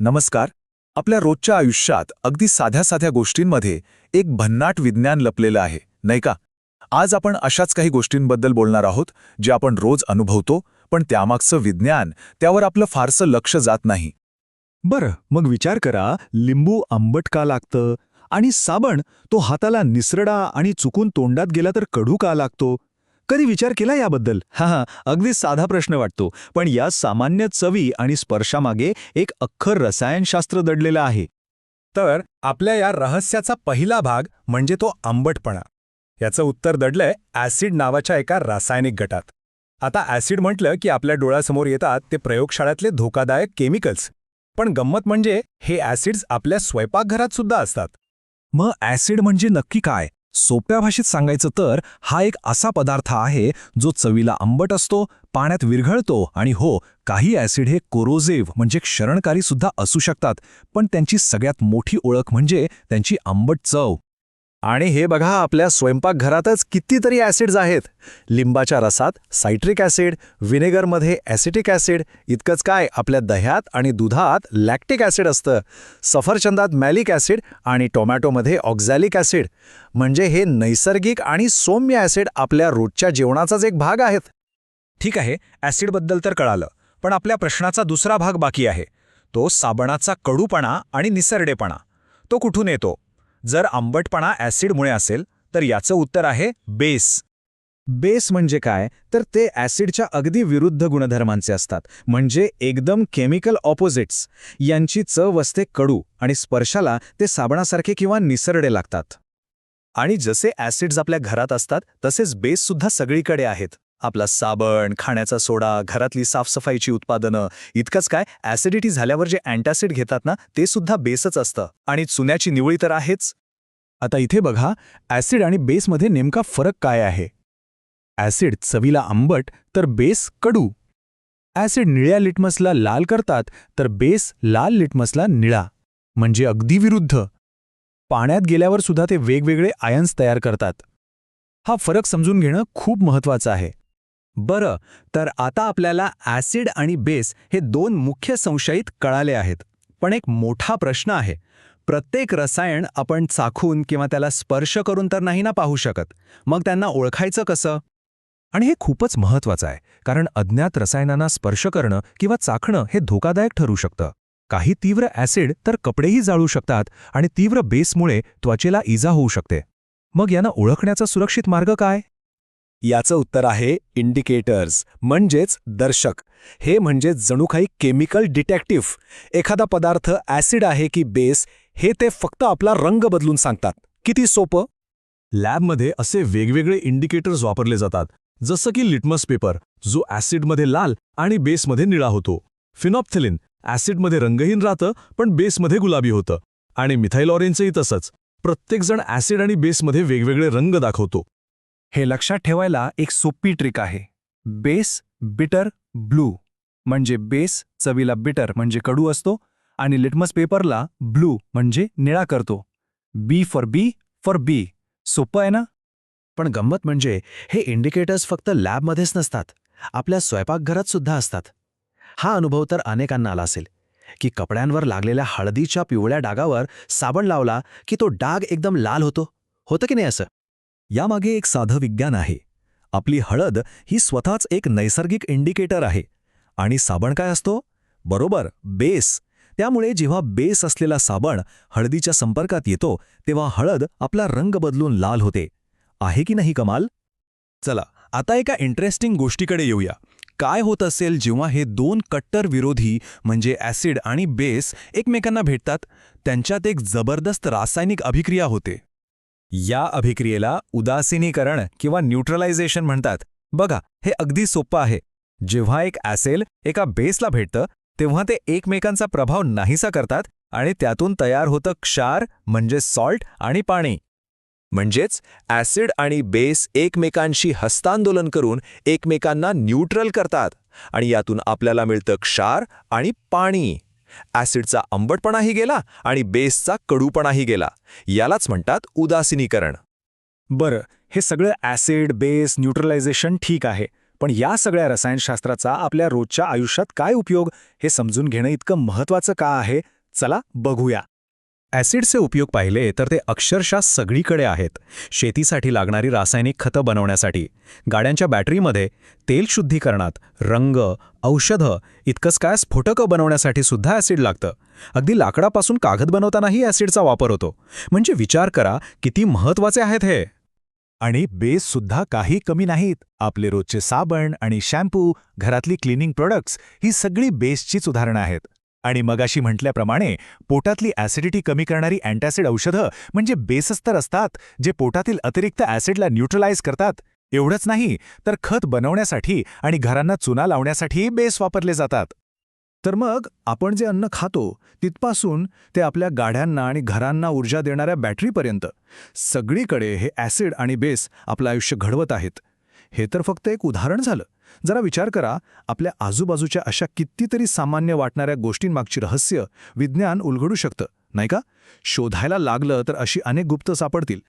नमस्कार. आपल्या रोजच्या आयुष्यात अगदी साध्या साध्या गोष्टींमध्ये एक भन्नाट विज्ञान लपलेलं आहे नाही का? आज आपण अशाच काही गोष्टींबद्दल बोलणार आहोत जे आपण रोज अनुभवतो पण त्यामागचं विज्ञान त्यावर आपलं फारसं लक्ष जात नाही. बरं मग विचार करा लिंबू आंबट का लागतं? आणि साबण तो हाताला निसरडा आणि चुकून तोंडात गेला तर कडू का लागतो? कधी विचार केला याबद्दल? हा हा अगदी साधा प्रश्न वाटतो पण या सामान्य चवी आणि स्पर्शामागे एक अख्खर रसायनशास्त्र दडलेलं आहे. तर आपल्या या रहस्याचा पहिला भाग म्हणजे तो आंबटपणा. याचं उत्तर दडलंय ॲसिड नावाच्या एका रासायनिक गटात. आता ॲसिड म्हटलं की आपल्या डोळ्यासमोर येतात ते प्रयोगशाळेतले धोकादायक केमिकल्स. पण गंमत म्हणजे हे ॲसिड्स आपल्या स्वयंपाकघरात सुद्धा असतात. मग ॲसिड म्हणजे नक्की काय? सोप्या भाषेत सांगायचं तर हा एक असा पदार्थ आहे जो चवीला आंबट असतो पाण्यात विरघळतो आणि हो काही ॲसिड हे कोरोझेव म्हणजे क्षरणकारी सुद्धा असू शकतात पण त्यांची सगळ्यात मोठी ओळख म्हणजे त्यांची आंबट चव. आणि हे बघा आपल्या स्वयंपाकघरातच कितीतरी ॲसिड्स आहेत. लिंबाच्या रसात सायट्रिक ॲसिड व्हिनेगरमध्ये ॲसिटिक ॲसिड इतकंच काय आपल्या दह्यात आणि दुधात लॅक्टिक ॲसिड असतं. सफरचंदात मॅलिक ॲसिड आणि टोमॅटोमध्ये ऑक्झॅलिक ॲसिड. म्हणजे हे नैसर्गिक आणि सौम्य ॲसिड आपल्या रोजच्या जेवणाचाच एक भाग आहेत. ठीक आहे ॲसिडबद्दल तर कळालं पण आपल्या प्रश्नाचा दुसरा भाग बाकी आहे. तो साबणाचा कडूपणा आणि निसरडेपणा. तो कुठून येतो? जर आंबटपणा ॲसिडमुळे असेल तर याचं उत्तर आहे बेस. बेस म्हणजे काय? तर ते ॲसिडच्या अगदी विरुद्ध गुणधर्मांचे असतात म्हणजे एकदम केमिकल ऑपोजिट्स यांची चव असते कडू आणि स्पर्शाला ते साबणासारखे किंवा निसरडे लागतात. आणि जसे ॲसिड्स आपल्या घरात असतात तसेच बेससुद्धा सगळीकडे आहेत. आपला साबण खाण्याचा सोडा घरातली साफसफाईची उत्पादनं इतकंच काय? ॲसिडिटी झाल्यावर जे अँटॅसिड घेतात ना ते सुद्धा बेसच असतं. आणि चुन्याची निवळी तर आहेच. आता इथे बघा ॲसिड आणि बेसमध्ये नेमका फरक काय आहे? ॲसिड चवीला आंबट तर बेस कडू. ॲसिड निळ्या लिटमसला लाल करतात तर बेस लाल लिटमसला निळा. म्हणजे अगदी विरुद्ध. पाण्यात गेल्यावर सुद्धा ते वेगवेगळे आयन्स तयार करतात. हा फरक समजून घेणं खूप महत्वाचं आहे. बरं तर आता आपल्याला ॲसिड आणि बेस हे दोन मुख्य संशयित कळाले आहेत. पण एक मोठा प्रश्न आहे. प्रत्येक रसायन आपण चाखून किंवा त्याला स्पर्श करून तर नाही ना पाहू शकत. मग त्यांना ओळखायचं कसं? आणि हे खूपच महत्वाचं आहे कारण अज्ञात रसायनांना स्पर्श करणं किंवा चाखणं हे धोकादायक ठरू शकतं. काही तीव्र ॲसिड तर कपडेही जाळू शकतात आणि तीव्र बेसमुळे त्वचेला इजा होऊ शकते. मग यांना ओळखण्याचा सुरक्षित मार्ग काय? याचं उत्तर आहे इंडिकेटर्स म्हणजेच दर्शक. हे म्हणजे जणू काही केमिकल डिटेक्टिव्ह. एखादा पदार्थ ॲसिड आहे की बेस हे ते फक्त आपला रंग बदलून सांगतात. किती सोपं? लॅबमध्ये असे वेगवेगळे इंडिकेटर्स वापरले जातात. जसं की लिटमस पेपर जो ॲसिडमध्ये लाल आणि बेसमध्ये निळा होतो. फिनॉप्थेलिन ॲसिडमध्ये रंगहीन राहतं पण बेसमध्ये गुलाबी होतं. आणि मिथाईल ऑरेंजचंही तसंच. प्रत्येकजण ॲसिड आणि बेसमध्ये वेगवेगळे रंग दाखवतो. हे लक्षात ठेवायला एक सोपी ट्रिक आहे. बेस बिटर ब्लू म्हणजे बेस चवीला बिटर म्हणजे कडू असतो आणि लिटमस पेपरला ब्लू म्हणजे निळा करतो. बी फॉर बी फॉर बी सोपं आहे ना? पण गंमत म्हणजे हे इंडिकेटर्स फक्त लॅबमध्येच नसतात. आपल्या स्वयंपाकघरात सुद्धा असतात. हा अनुभव तर अनेकांना आला असेल की कपड्यांवर लागलेल्या हळदीच्या पिवळ्या डागावर साबण लावला की तो डाग एकदम लाल होतो. होतं की नाही असं? यामागे एक साधं विज्ञान आहे. आपली हळद ही स्वतःच एक नैसर्गिक इंडिकेटर आहे. आणि साबण काय असतो? बरोबर बेस. त्यामुळे जेव्हा बेस असलेला साबण हळदीच्या संपर्कात येतो तेव्हा हळद आपला रंग बदलून लाल होते. आहे की नाही कमाल? चला आता एका इंटरेस्टिंग गोष्टीकडे येऊया. काय होत असेल जेव्हा हे दोन कट्टर विरोधी म्हणजे ॲसिड आणि बेस एकमेकांना भेटतात? त्यांच्यात एक जबरदस्त रासायनिक अभिक्रिया होते. या अभिक्रियेला उदासीनीकरण किंवा न्यूट्रलायझेशन म्हणतात. बघा हे अगदी सोपं आहे. जेव्हा एक ॲसेल एका बेसला भेटतं तेव्हा ते एकमेकांचा प्रभाव नाहीसा करतात आणि त्यातून तयार होतं क्षार म्हणजे सॉल्ट आणि पाणी. म्हणजेच ॲसिड आणि बेस एकमेकांशी हस्तांदोलन करून एकमेकांना न्यूट्रल करतात आणि यातून आपल्याला मिळतं क्षार आणि पाणी. ॲसिडचा आंबटपणाही गेला आणि बेसचा कडूपणाही गेला. यालाच म्हणतात उदासीनीकरण. बरं हे सगळं ॲसिड बेस न्यूट्रलायझेशन ठीक आहे पण या सगळ्या रसायनशास्त्राचा आपल्या रोजच्या आयुष्यात काय उपयोग हे समजून घेणं इतकं महत्त्वाचं का आहे? चला बघूया. ॲसिडचे उपयोग पाहिले तर ते अक्षरशः सगळीकडे आहेत. शेतीसाठी लागणारी रासायनिक खतं बनवण्यासाठी गाड्यांच्या बॅटरीमध्ये तेल शुद्धीकरणात रंग औषधं इतकंच काय स्फोटकं बनवण्यासाठी सुद्धा ॲसिड लागतं. अगदी लाकडापासून कागद बनवतानाही ॲसिडचा वापर होतो. म्हणजे विचार करा किती महत्त्वाचे आहेत हे. आणि बेस सुद्धा काही कमी नाहीत. आपले रोजचे साबण आणि शॅम्पू घरातली क्लिनिंग प्रोडक्ट्स ही सगळी बेसचीच उदाहरणं आहेत. आणि मगाशी म्हटल्याप्रमाणे पोटातली ॲसिडिटी कमी करणारी अँटॅसिड औषधं म्हणजे बेसस तर असतात जे पोटातील अतिरिक्त ॲसिडला न्यूट्रलाइज करतात. एवढंच नाही तर खत बनवण्यासाठी आणि घरांना चुना लावण्यासाठीही बेस वापरले जातात. तर मग आपण जे अन्न खातो तिथपासून ते आपल्या गाड्यांना आणि घरांना ऊर्जा देणाऱ्या बॅटरीपर्यंत. सगळीकडे हे ॲसिड आणि बेस आपलं आयुष्य घडवत आहेत. हे तर फक्त एक उदाहरण झालं. जरा विचार करा आपल्या आजूबाजूच्या अशा कितीतरी सामान्य वाटणाऱ्या गोष्टींमागची रहस्य विज्ञान उलगडू शकतं नाही का? शोधायला लागलं तर अशी अनेक गुप्त सापडतील.